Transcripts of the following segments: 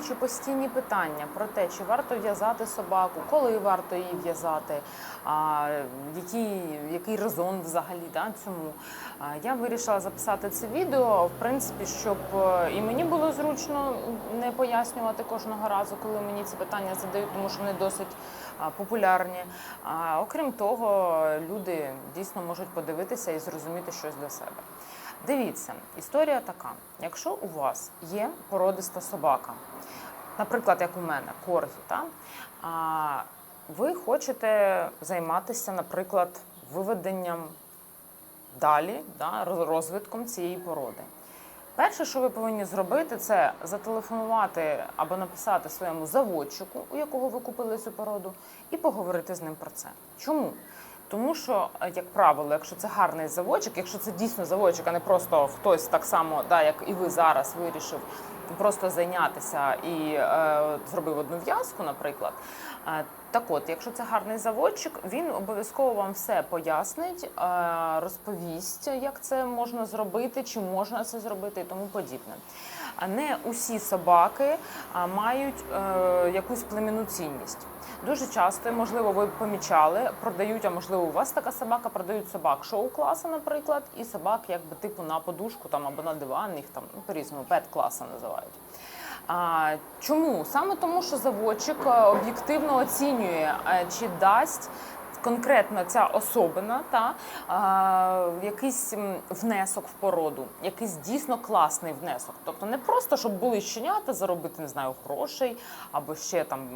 отримуючи постійні питання про те, чи варто в'язати собаку, коли варто її в'язати, який, який резон взагалі да, цьому, я вирішила записати це відео, в принципі, щоб е, і мені було зручно не пояснювати кожного разу, коли мені ці питання задають, тому що вони досить популярні. А окрім того, люди дійсно можуть подивитися і зрозуміти щось для себе. Дивіться, історія така: якщо у вас є породиста собака, наприклад, як у мене, коргі, та, а ви хочете займатися, наприклад, виведенням далі, да, розвитком цієї породи. Перше, що ви повинні зробити, це зателефонувати або написати своєму заводчику, у якого ви купили цю породу, і поговорити з ним про це. Чому? Тому що, е, як правило, якщо це гарний заводчик, якщо це дійсно заводчик, а не просто хтось так само, да, як і ви зараз вирішив просто зайнятися і е, зробив одну в'язку, наприклад. Е, так от, якщо це гарний заводчик, він обов'язково вам все пояснить, е, розповість, як це можна зробити, чи можна це зробити і тому подібне. А не усі собаки мають якусь племінну цінність. Дуже часто, можливо, ви помічали, продають, а можливо, у вас така собака, продають собак шоу-класу, наприклад, і собак, якби типу на подушку там або на диван, їх там ну, по-різному пет-класа називають. А, чому? Саме тому, що заводчик е, об'єктивно оцінює, е, чи дасть конкретно ця особина та а, якийсь внесок в породу, якийсь дійсно класний внесок. Тобто не просто, щоб були щенята, заробити не знаю грошей або ще там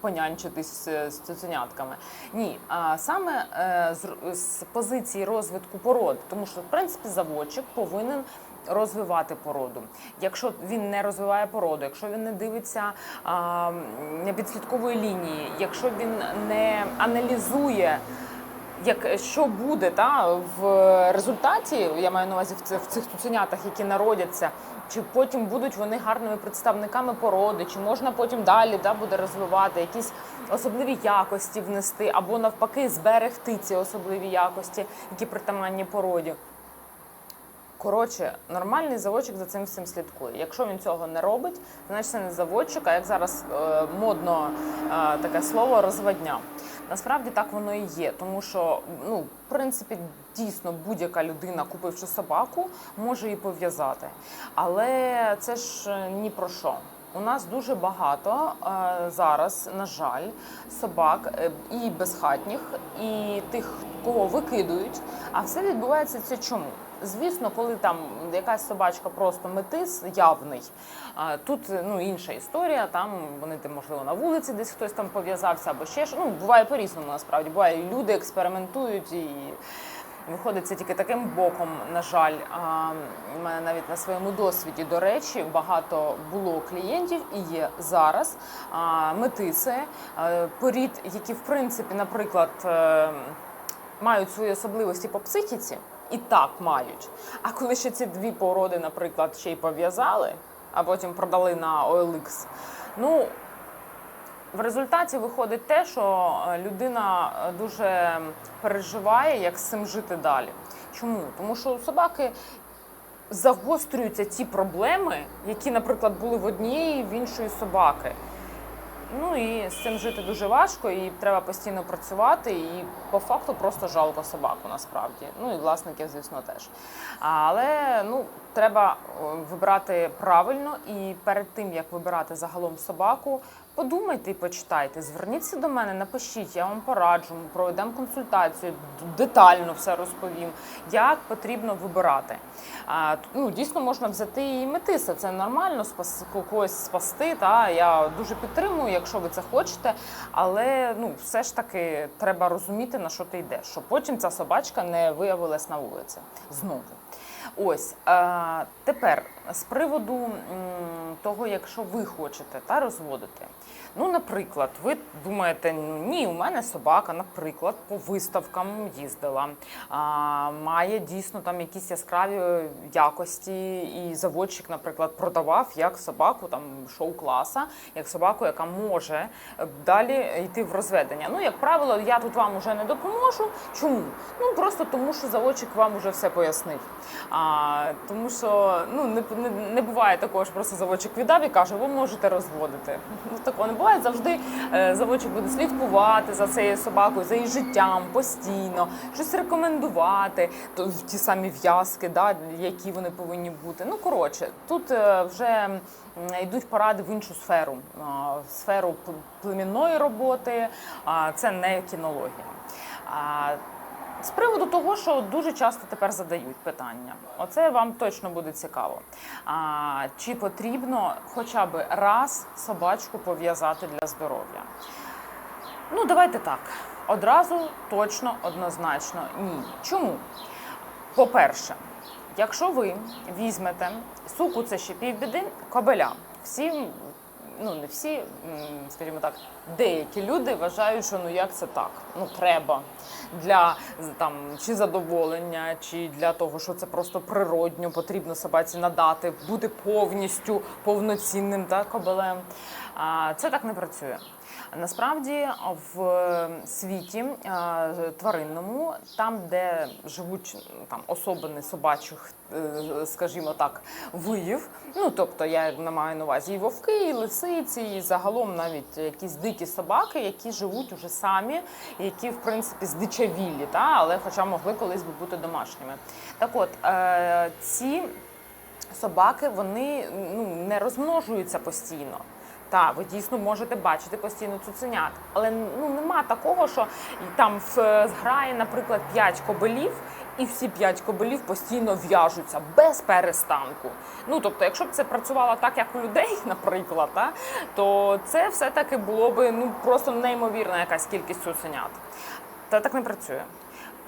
понянчитись з цуценятками. Ні, а саме е, з, з позиції розвитку пород, тому що в принципі заводчик повинен розвивати породу. Якщо він не розвиває породу, якщо він не дивиться, не відслідковує лінії, якщо він не аналізує. Як що буде та в результаті, я маю на увазі в цих, в цих цуценятах, які народяться, чи потім будуть вони гарними представниками породи, чи можна потім далі да, буде розвивати якісь особливі якості внести, або навпаки зберегти ці особливі якості, які притаманні породі. Коротше, нормальний заводчик за цим всім слідкує. Якщо він цього не робить, значить це не заводчик, а як зараз е, модно е, таке слово розводня. Насправді так воно і є, тому що ну, в принципі дійсно будь-яка людина, купивши собаку, може її пов'язати. Але це ж е, ні про що. У нас дуже багато е, зараз, на жаль, собак е, і безхатніх, і тих, кого викидують. А все відбувається це чому? Звісно, коли там якась собачка просто метис явний, а тут ну інша історія. Там вони можливо на вулиці десь хтось там пов'язався або ще що. Ну буває по-різному насправді. Буває люди експериментують і. Виходить це тільки таким боком, на жаль, в мене навіть на своєму досвіді, до речі, багато було клієнтів і є зараз метиси, а, порід, які в принципі, наприклад, е, мають свої особливості по психіці, і так мають. А коли ще ці дві породи, наприклад, ще й пов'язали, а потім продали на OLX, ну в результаті виходить те, що е, людина е, дуже переживає, як з цим жити далі. Чому? Тому що у собаки загострюються ті проблеми, які, наприклад, були в однієї в іншої собаки. Ну і з цим жити дуже важко, і треба постійно працювати, і по факту просто жалко собаку насправді. Ну і власників, звісно, теж. Але ну треба вибрати правильно, і перед тим як вибирати загалом собаку, подумайте і почитайте. Зверніться до мене, напишіть, я вам пораджу, проведемо консультацію, детально все розповім, як потрібно вибирати. А, ну, дійсно можна взяти і метиса. Це нормально, спас когось спасти. Та я дуже підтримую, якщо ви це хочете. Але ну, все ж таки треба розуміти, на що ти йдеш, щоб потім ця собачка не виявилась на вулиці знову. Ось е, тепер з приводу того, якщо ви хочете та розводити. Ну, наприклад, ви думаєте, ні, у мене собака, наприклад, по виставкам їздила, а, має дійсно там якісь яскраві якості, і заводчик, наприклад, продавав як собаку там шоу-класа, як собаку, яка може е, далі йти в розведення. Ну, як правило, я тут вам уже не допоможу. Чому? Ну просто тому, що заводчик вам уже все пояснив. А, тому що ну, не, не, не буває такого, що просто заводчик віддав і каже, ви можете розводити. Ну, такого не буває. Завжди е, заводчик буде слідкувати за цією собакою, за її життям постійно, щось рекомендувати, ті самі в'язки, да, які вони повинні бути. Ну, коротше, тут е, вже йдуть поради в іншу сферу, в сферу племінної роботи, це не кінологія. З приводу того, що дуже часто тепер задають питання, оце вам точно буде цікаво. А, чи потрібно хоча б раз собачку пов'язати для здоров'я? Ну, давайте так. Одразу точно, однозначно ні. Чому? По-перше, якщо ви візьмете суку, це ще півбіди, кобеля. Всі, ну не всі, скажімо так, деякі люди вважають, що ну як це так? Ну треба для там чи задоволення, чи для того, що це просто природньо потрібно собаці надати, бути повністю повноцінним та кобелем. Це так не працює. Насправді в світі е, тваринному, там, де живуть там особини собачих, е, скажімо так, виїв. Ну тобто я не маю на увазі і вовки, і лисиці, і загалом навіть якісь дикі собаки, які живуть уже самі, які в принципі здичавілі, та але хоча могли колись би бути домашніми. Так от е, ці собаки вони ну, не розмножуються постійно. Так, ви дійсно можете бачити постійно цуценят, але ну нема такого, що там в е, зграї, наприклад, 5 кобелів, і всі 5 кобелів постійно в'яжуться без перестанку. Ну тобто, якщо б це працювало так, як у людей, наприклад, та, то це все таки було б ну просто неймовірна якась кількість цуценят. Та так не працює.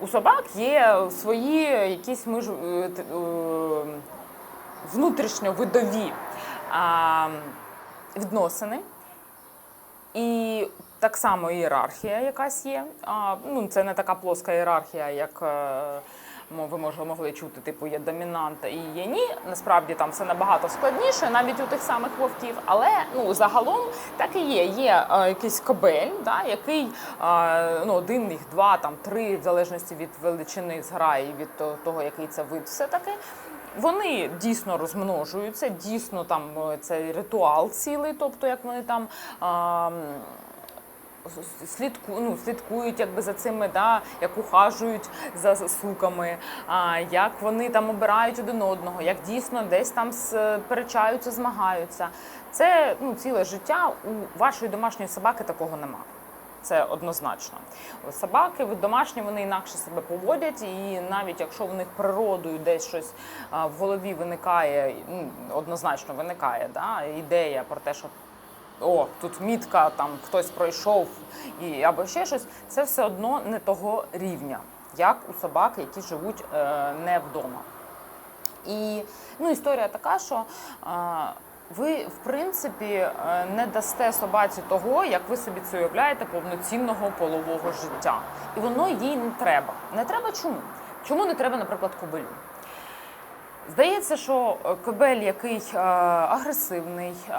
У собак є свої якісь миж... е, т- е, внутрішньовидові відносини. І так само ієрархія якась є. А, ну, це не така плоска ієрархія, як е, ви може, могли чути, типу є домінанта і є ні. Насправді там все набагато складніше, навіть у тих самих вовків. Але ну, загалом так і є. Є е, якийсь кобель, да, який е, ну, один, їх два, там, три, в залежності від величини зграї, від того, який це вид, все таки. Вони дійсно розмножуються, дійсно там е, цей ритуал цілий, тобто як вони там. А, слідку, ну, слідкують якби за цими, да, як ухажують за суками, а, як вони там обирають один одного, як дійсно десь там сперечаються, змагаються. Це ну, ціле життя. У вашої домашньої собаки такого нема. Це однозначно. Собаки ви домашні вони інакше себе поводять, і навіть якщо в них природою десь щось в голові виникає, ну, однозначно виникає да, ідея про те, що о, тут мітка, там хтось пройшов і або ще щось, це все одно не того рівня, як у собак, які живуть е, не вдома. І ну, історія така, що е, ви, в принципі, е, не дасте собаці того, як ви собі це уявляєте, повноцінного полового життя. І воно їй не треба. Не треба чому? Чому не треба, наприклад, кобилю? Здається, що е, кобель, який е, агресивний, е,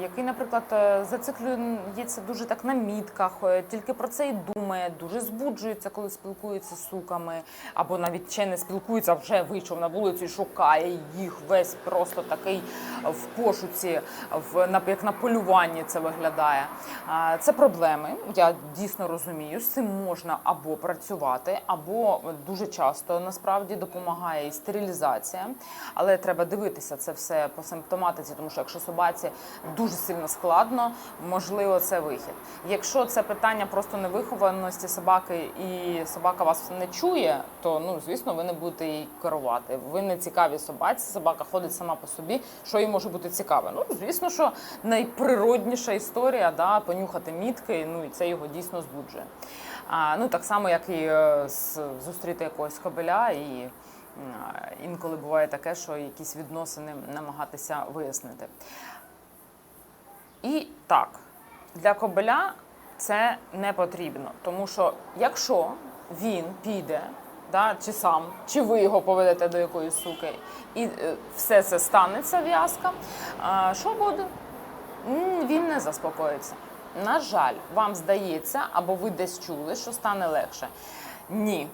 який, наприклад, зациклюється дуже так на мітках, тільки про це і думає, дуже збуджується, коли спілкується з суками, або навіть ще не спілкується, а вже вийшов на вулицю і шукає їх весь просто такий в пошуці, в як на полюванні це виглядає. Це проблеми. Я дійсно розумію. З цим можна або працювати, або дуже часто насправді допомагає і стерилізація. Але треба дивитися це все по симптоматиці, тому що якщо собаці дуже сильно складно, можливо, це вихід. Якщо це питання просто невихованості собаки, і собака вас не чує, то ну звісно, ви не будете її керувати. Ви не цікаві собаці. Собака ходить сама по собі. Що їй може бути цікаве? Ну звісно, що найприродніша історія, да, понюхати мітки. Ну і це його дійсно збуджує. А, ну так само, як і е, з- зустріти якогось кобеля і. Е, Інколи буває таке, що якісь відносини намагатися вияснити. І так, для кобеля це не потрібно, тому що якщо він піде, да, чи сам, чи ви його поведете до якоїсь суки, і е, все це станеться в'язка, а, що буде? Він не заспокоїться. На жаль, вам здається, або ви десь чули, що стане легше. Ні.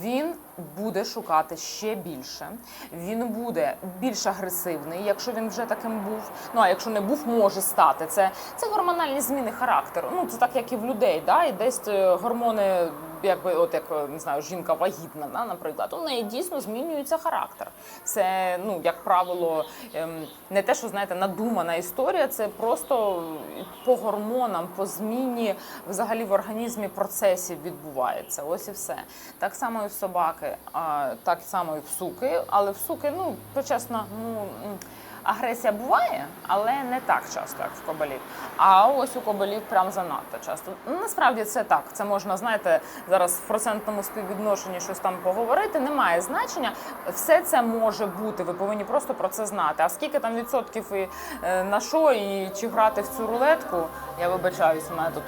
Він буде шукати ще більше. Він буде більш агресивний, якщо він вже таким був. Ну а якщо не був, може стати. Це, це гормональні зміни характеру. Ну це так, як і в людей. Да? І десь е, гормони, якби от як е, не знаю, жінка вагітна, да, наприклад, у неї дійсно змінюється характер. Це ну як правило, ем, не те, що знаєте, надумана історія, це просто по гормонам, по зміні взагалі в організмі процесів відбувається. Ось і все. Так само і в собаки, так само і в суки, але в суки, ну почесно, ну. Агресія буває, але не так часто, як в кобалів. А ось у кобалів прям занадто часто. Ну, Насправді це так. Це можна, знаєте, зараз в процентному співвідношенні щось там поговорити. Немає значення. Все це може бути. Ви повинні просто про це знати. А скільки там відсотків і е, на що, і чи грати в цю рулетку, я вибачаюсь, у мене тут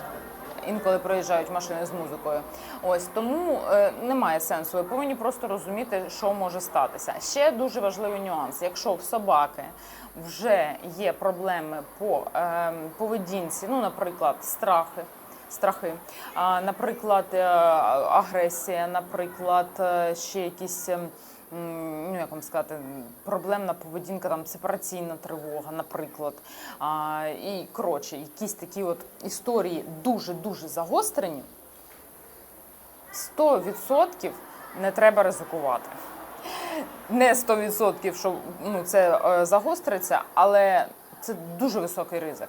інколи проїжджають машини з музикою. Ось тому е, немає сенсу. Ви повинні просто розуміти, що може статися. Ще дуже важливий нюанс. Якщо в собаки вже є проблеми по е, поведінці, ну, наприклад, страхи. Страхи, наприклад, е, агресія, наприклад, е, ще якісь ем, ну як вам сказати, проблемна поведінка, там сепараційна тривога, наприклад. А, і коротше, якісь такі от історії дуже дуже загострені. 100% не треба ризикувати. Не 100%, що ну, це е, загостриться, але це дуже високий ризик.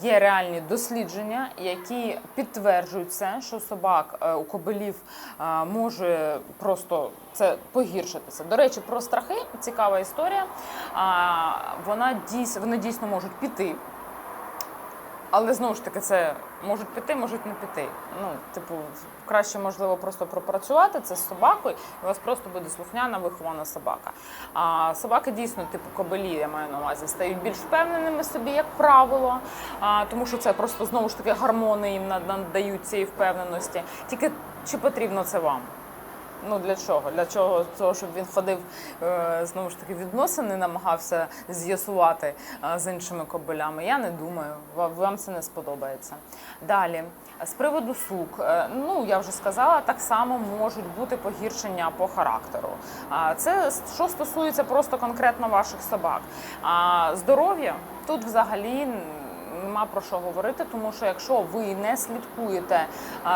Є реальні дослідження, які підтверджують це, що собак е, у кобилів е, може просто це погіршитися. До речі, про страхи цікава історія. Вона дійсно вони дійсно можуть піти. Але знову ж таки, це можуть піти, можуть не піти. Ну, типу, краще можливо просто пропрацювати це з собакою, і у вас просто буде слухняна вихована собака. А собаки дійсно, типу кобелі, я маю на увазі, стають більш впевненими собі, як правило, а, тому що це просто знову ж таки гормони їм над- надають цієї впевненості. Тільки чи потрібно це вам? Ну для чого? Для чого? Того, щоб він ходив е, знову ж таки відносини, намагався з'ясувати е, з іншими кобилями. Я не думаю, вам це не сподобається. Далі, з приводу сук, е, ну я вже сказала, так само можуть бути погіршення по характеру. Це що стосується просто конкретно ваших собак. А здоров'я тут взагалі нема про що говорити, тому що якщо ви не слідкуєте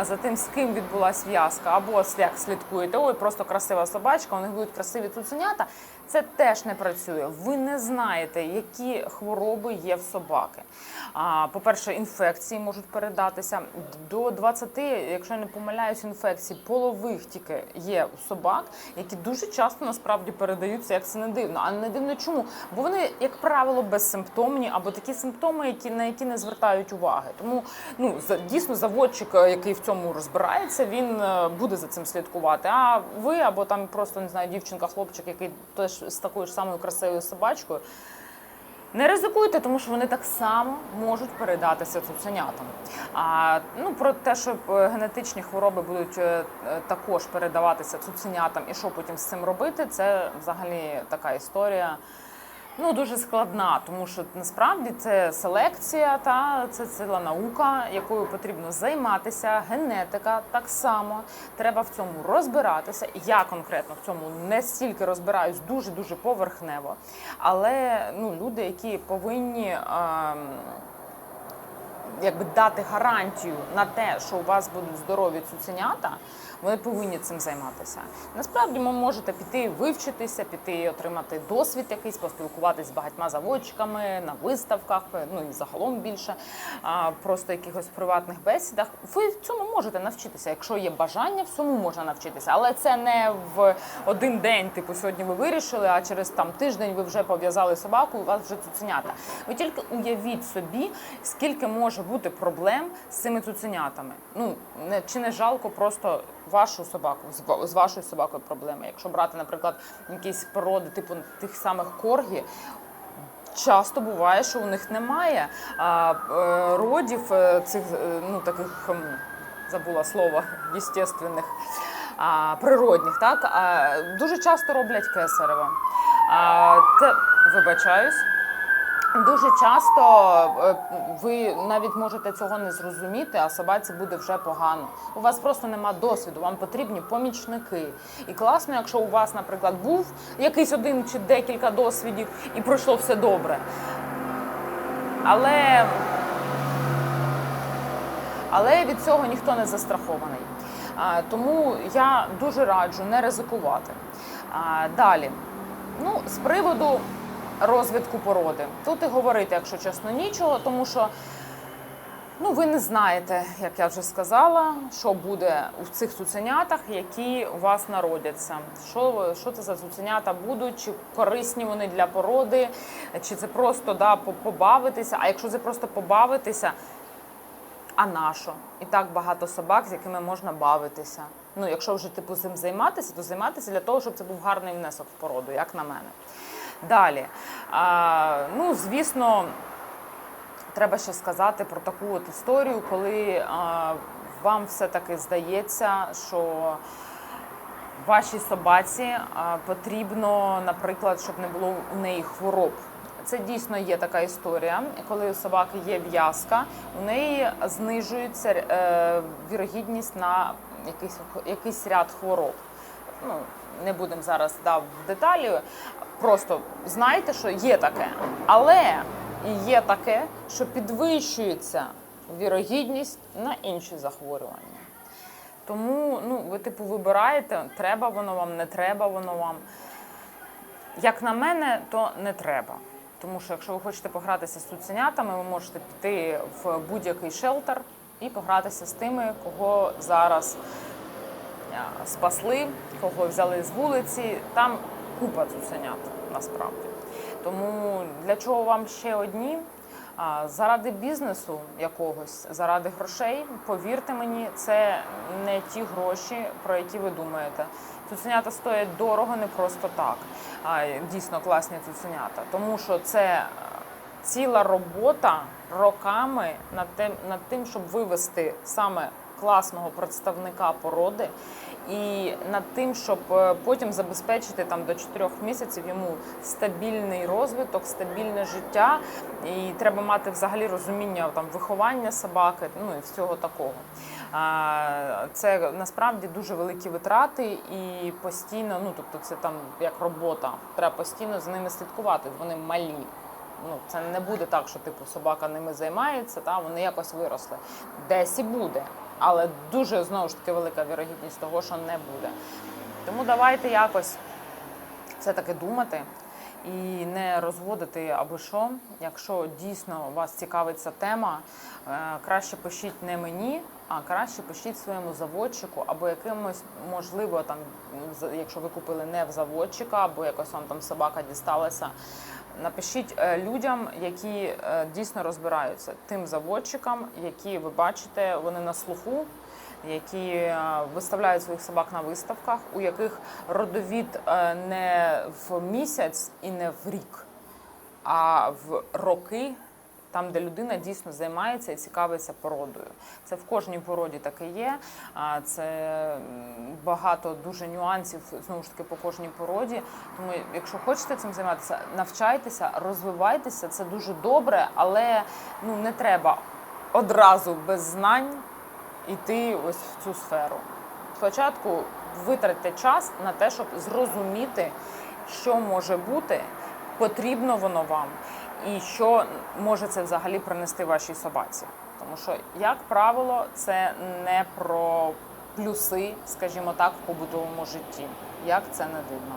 за тим, з ким відбулася в'язка, або як слідкуєте, ой, просто красива собачка, них будуть красиві цуценята. Це теж не працює. Ви не знаєте, які хвороби є в собаки. По-перше, інфекції можуть передатися до 20, якщо я не помиляюсь, інфекцій полових тільки є у собак, які дуже часто насправді передаються, як це не дивно. А не дивно чому? Бо вони, як правило, безсимптомні або такі симптоми, які на які не звертають уваги. Тому ну дійсно заводчик, е, який в цьому розбирається, він е, буде за цим слідкувати. А ви або там просто не знаю, дівчинка, хлопчик, який теж з такою ж самою красивою собачкою. Не ризикуйте, тому що вони так само можуть передатися цуценятам. А ну про те, що е, генетичні хвороби будуть також передаватися цуценятам, і що потім з цим робити, це взагалі така історія. Ну дуже складна, тому що насправді це селекція, та це ціла наука, якою потрібно займатися. Генетика так само треба в цьому розбиратися. Я конкретно в цьому не стільки розбираюсь дуже дуже поверхнево, але ну люди, які повинні. ем, якби дати гарантію на те, що у вас будуть здорові цуценята, вони повинні цим займатися. Насправді ви можете піти вивчитися, піти отримати досвід якийсь, поспілкуватись з багатьма заводчиками на виставках, ну і загалом більше, просто якихось приватних бесідах. Ви в цьому можете навчитися. Якщо є бажання, всьому можна навчитися. Але це не в один день, типу сьогодні ви вирішили, а через там тиждень ви вже пов'язали собаку, у вас вже цуценята. Ви тільки уявіть собі, скільки може бути проблем з цими цуценятами. Ну не чи не жалко просто вашу собаку з вашою собакою проблеми. Якщо брати, наприклад, якісь породи, типу тих самих коргі. Часто буває, що у них немає а, е, родів е, цих е, ну таких ем, забула слово єстественних, а, природних. Так а, дуже часто роблять кесарево. А, те, вибачаюсь. Дуже часто е, ви навіть можете цього не зрозуміти, а собаці буде вже погано. У вас просто нема досвіду, вам потрібні помічники. І класно, якщо у вас, наприклад, був якийсь один чи декілька досвідів і пройшло все добре. Але, але від цього ніхто не застрахований. Тому я дуже раджу не ризикувати. Далі, ну, з приводу розвитку породи. Тут і говорити, якщо чесно, нічого, тому що ну, ви не знаєте, як я вже сказала, що буде у цих цуценятах, які у вас народяться. Що, що це за цуценята будуть, чи корисні вони для породи, чи це просто да, побавитися. А якщо це просто побавитися, а на що? І так багато собак, з якими можна бавитися. Ну, якщо вже типу цим займатися, то займатися для того, щоб це був гарний внесок в породу, як на мене. Далі. Ну, звісно, треба ще сказати про таку от історію, коли вам все-таки здається, що вашій собаці потрібно, наприклад, щоб не було у неї хвороб. Це дійсно є така історія, коли у собаки є в'язка, у неї знижується е, вірогідність на якийсь, якийсь ряд хвороб. Ну, не будемо зараз да, в деталі. Просто знайте, що є таке. Але є таке, що підвищується вірогідність на інші захворювання. Тому ну, ви типу вибираєте, треба воно вам, не треба воно вам. Як на мене, то не треба. Тому що якщо ви хочете погратися з цуценятами, ви можете піти в будь-який шелтер і погратися з тими, кого зараз спасли, кого взяли з вулиці. Там купа цуценят насправді. Тому для чого вам ще одні? Заради бізнесу якогось, заради грошей, повірте мені, це не ті гроші, про які ви думаєте. Цуценята стоять дорого, не просто так. Дійсно класні цуценята. Тому що це ціла робота роками над тим, над тим, щоб вивести саме класного представника породи, і над тим, щоб е, потім забезпечити там до 4 місяців йому стабільний розвиток, стабільне життя. І треба мати взагалі розуміння там виховання собаки, ну і всього такого. Це насправді дуже великі витрати і постійно, ну тобто, це там як робота. Треба постійно за ними слідкувати. Вони малі. Ну, це не буде так, що типу собака ними займається, та вони якось виросли. Десь і буде, але дуже знову ж таки велика вірогідність того, що не буде. Тому давайте якось все-таки думати і не розводити аби що. Якщо дійсно вас цікавить ця тема, е, краще пишіть не мені, а краще пишіть своєму заводчику або якимось, можливо, там, якщо ви купили не в заводчика, або якось вам там собака дісталася. Напишіть е, людям, які е, дійсно розбираються, тим заводчикам, які ви бачите, вони на слуху, які е, виставляють своїх собак на виставках, у яких родовід не в місяць і не в рік, а в роки. Там, де людина дійсно займається і цікавиться породою. Це в кожній породі таке є. Це багато дуже нюансів знову ж таки по кожній породі. Тому, якщо хочете цим займатися, навчайтеся, розвивайтеся. Це дуже добре, але ну не треба одразу без знань йти ось в цю сферу. Спочатку витратьте час на те, щоб зрозуміти, що може бути, потрібно воно вам, і що може це взагалі принести вашій собаці. Тому що, як правило, це не про плюси, скажімо так, в побутовому житті. Як це не дивно.